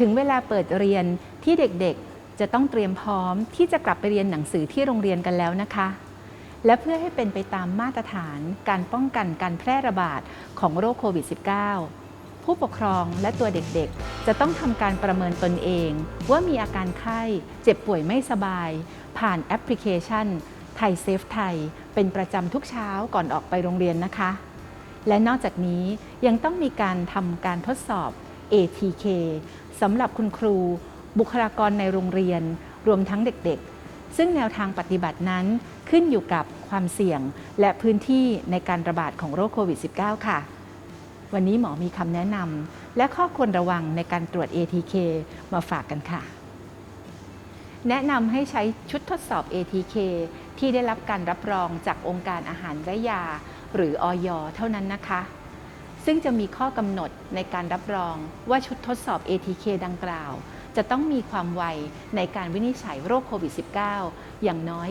ถึงเวลาเปิดเรียนที่เด็กๆ จะต้องเตรียมพร้อมที่จะกลับไปเรียนหนังสือที่โรงเรียนกันแล้วนะคะ และเพื่อให้เป็นไปตามมาตรฐานการป้องกันการแพร่ระบาดของโรคโควิด -19 ผู้ปกครองและตัวเด็กๆ จะต้องทำการประเมินตนเอง ว่ามีอาการไข้เจ็บป่วยไม่สบาย ผ่านแอปพลิเคชันไทยเซฟไทยเป็นประจำทุกเช้าก่อนออกไปโรงเรียนนะคะ และนอกจากนี้ยังต้องมีการทำการทดสอบ ATK สำหรับคุณครู บุคลากรในโรงเรียน รวมทั้งเด็กๆ ซึ่งแนวทางปฏิบัตินั้นขึ้นอยู่กับความเสี่ยงและพื้นที่ในการระบาดของโรคโควิด -19 ค่ะ วันนี้หมอมีคำแนะนำและข้อควรระวังในการตรวจ ATK มาฝากกันค่ะ แนะนำให้ใช้ชุดทดสอบ ATK ที่ได้รับการรับรองจากองค์การอาหารและยา หรืออยเท่านั้นนะคะ ซึ่งจะมีข้อกำหนดในการรับรองว่าชุดทดสอบ ATK ดังกล่าว จะต้องมีความไวในการวินิจฉัยโรคโควิด -19 อย่างน้อย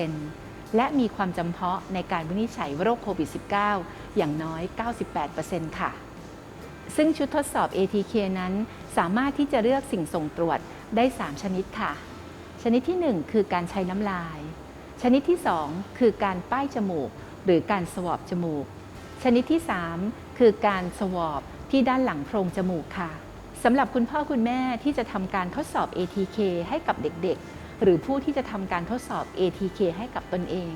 90%และมีความจำเพาะในการวินิจฉัยโรคโควิด -19 อย่างน้อย 98%ค่ะ ซึ่งชุดทดสอบ ATK นั้น สามารถที่จะเลือกสิ่งส่งตรวจได้ 3 ชนิดค่ะ ชนิดที่ 1 คือการใช้น้ำลาย ชนิดที่ 2 คือการป้ายจมูก หรือการสวอปจมูก ชนิดที่ 3 คือการสวอปที่ด้านหลังโพรงจมูกค่ะสำหรับคุณพ่อคุณแม่ที่จะทำการทดสอบ ATK ให้กับเด็กๆ หรือผู้ที่จะทำการทดสอบ ATK ให้กับตนเอง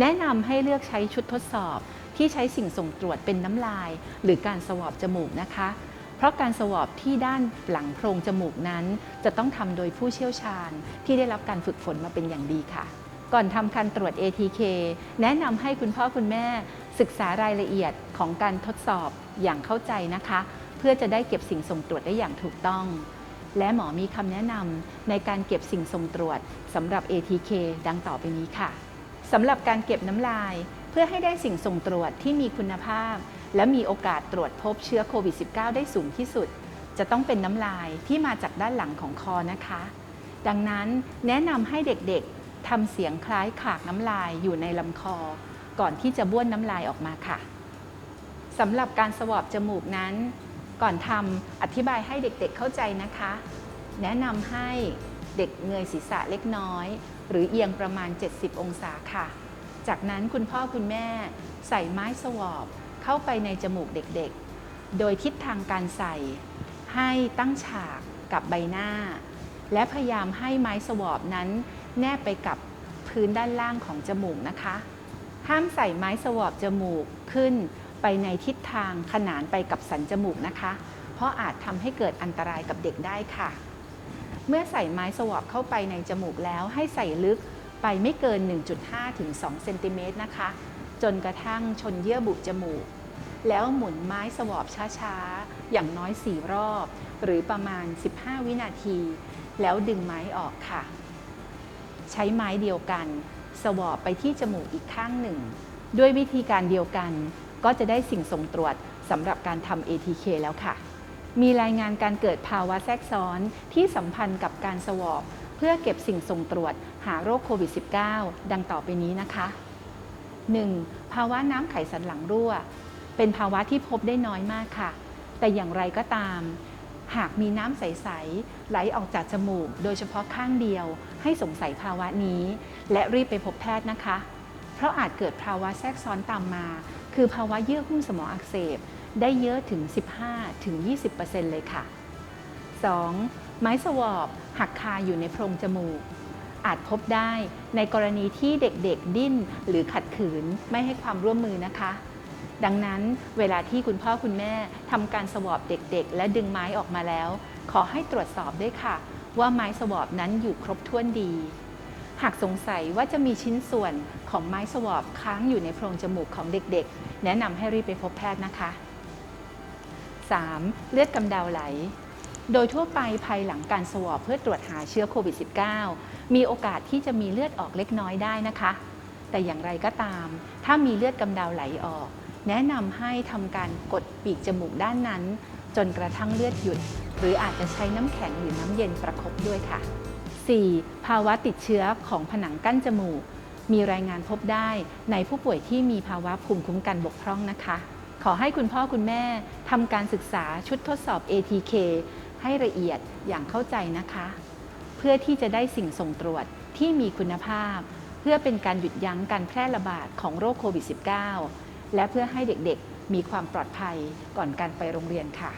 แนะนำให้เลือกใช้ชุดทดสอบที่ใช้สิ่งส่งตรวจเป็นน้ำลาย หรือการสวอปจมูกนะคะ เพราะการสวอปที่ด้านหลังโพรงจมูกนั้น จะต้องทำโดยผู้เชี่ยวชาญที่ได้รับการฝึกฝนมาเป็นอย่างดีค่ะ ก่อนทำการตรวจ ATK แนะนำให้คุณพ่อคุณแม่ศึกษารายละเอียดของการทดสอบอย่างเข้าใจนะคะ เพื่อจะได้เก็บสิ่งส่งตรวจได้อย่างถูกต้อง และหมอมีคำแนะนำในการเก็บสิ่งส่งตรวจสำหรับ ATK ดังต่อไปนี้ค่ะสำหรับการเก็บน้ำลาย เพื่อให้ได้สิ่งส่งตรวจที่มีคุณภาพ และมีโอกาสตรวจพบเชื้อโควิด -19 ได้สูงที่สุด จะต้องเป็นน้ำลายที่มาจากด้านหลังของคอนะคะ ดังนั้นแนะนำให้เด็กๆ ทำเสียงคล้ายขากน้ำลายอยู่ในลำคอ ก่อนที่จะบ้วนน้ำลายออกมาค่ะสำหรับการสวอปจมูกนั้น ก่อนทำอธิบายให้เด็กๆเข้าใจนะคะ แนะนำให้เด็กเงยศีรษะเล็กน้อย หรือเอียงประมาณ 70 องศาค่ะ จากนั้นคุณพ่อคุณแม่ใส่ไม้สวอปเข้าไปในจมูกเด็กๆ โดยทิศทางการใส่ ให้ตั้งฉากกับใบหน้า และพยายามให้ไม้สวอปนั้น แนบไปกับพื้นด้านล่างของจมูกนะคะ ห้ามใส่ไม้สวอปจมูกขึ้นไปในทิศทางขนานไปกับสันจมูกนะคะ เพราะอาจทำให้เกิดอันตรายกับเด็กได้ค่ะ เมื่อใส่ไม้สวอปเข้าไปในจมูกแล้วให้ใส่ลึกไปไม่เกิน 1.5 ถึง 2 เซนติเมตรนะคะ จนกระทั่งชนเยื่อบุจมูก แล้วหมุนไม้สวอปช้าๆ อย่างน้อย 4 รอบ หรือประมาณ 15 วินาที แล้วดึงไม้ออกค่ะ ใช้ไม้เดียวกัน สวอปไปที่จมูกอีกข้างหนึ่ง ด้วยวิธีการเดียวกัน ก็จะได้สิ่งส่งตรวจสำหรับการทำ ATK แล้วค่ะ มีรายงานการเกิดภาวะแทรกซ้อนที่สัมพันธ์กับการสวอปเพื่อเก็บสิ่งส่งตรวจหาโรคโควิด -19 ดังต่อไปนี้นะคะ 1. ภาวะน้ำไขสันหลังรั่ว เป็นภาวะที่พบได้น้อยมากค่ะ แต่อย่างไรก็ตาม หากมีน้ำใส ๆ ไหลออกจากจมูก โดยเฉพาะข้างเดียว ให้สงสัยภาวะนี้ และรีบไปพบแพทย์นะคะ เพราะอาจเกิดภาวะแทรกซ้อนตามมา คือภาวะเยื่อหุ้มสมองอักเสบ ได้เยอะถึง 15-20%เลยค่ะ 2. ไม้สวอปหักคาอยู่ในโพรงจมูก อาจพบได้ในกรณีที่เด็กๆ ดิ้นหรือขัดขืนไม่ให้ความร่วมมือนะคะ ดังนั้นเวลาที่คุณพ่อคุณแม่ทำการสวอปเด็กๆ และดึงไม้ออกมาแล้ว ขอให้ตรวจสอบด้วยค่ะ ว่าไม้สวอปนั้นอยู่ครบถ้วนดี หากสงสัยว่าจะมีชิ้นส่วนของไม้สวอปค้างอยู่ในโพรงจมูกของเด็กๆ แนะนำให้รีบไปพบแพทย์นะคะ 3. เลือดกำเดาไหล โดยทั่วไปภายหลังการสวอปเพื่อตรวจหาเชื้อโควิด -19 มีโอกาสที่จะมีเลือดออกเล็กน้อยได้นะคะ แต่อย่างไรก็ตาม ถ้ามีเลือดกำเดาไหลออก แนะนำให้ทำการกดปีกจมูกด้านนั้น จนกระทั่งเลือดหยุด หรืออาจจะใช้น้ำแข็งหรือน้ำเย็นประคบด้วยค่ะ 4. ภาวะติดเชื้อของผนังกั้นจมูก มีรายงานพบได้ในผู้ป่วยที่มีภาวะภูมิคุ้มกันบกพร่องนะคะ ขอให้คุณพ่อคุณแม่ทำการศึกษาชุดทดสอบ ATK ให้ละเอียดอย่างเข้าใจนะคะ เพื่อที่จะได้สิ่งส่งตรวจที่มีคุณภาพ เพื่อเป็นการหยุดยั้งการแพร่ระบาดของโรคโควิด -19 และเพื่อให้เด็กๆ มีความปลอดภัยก่อนการไปโรงเรียนค่ะ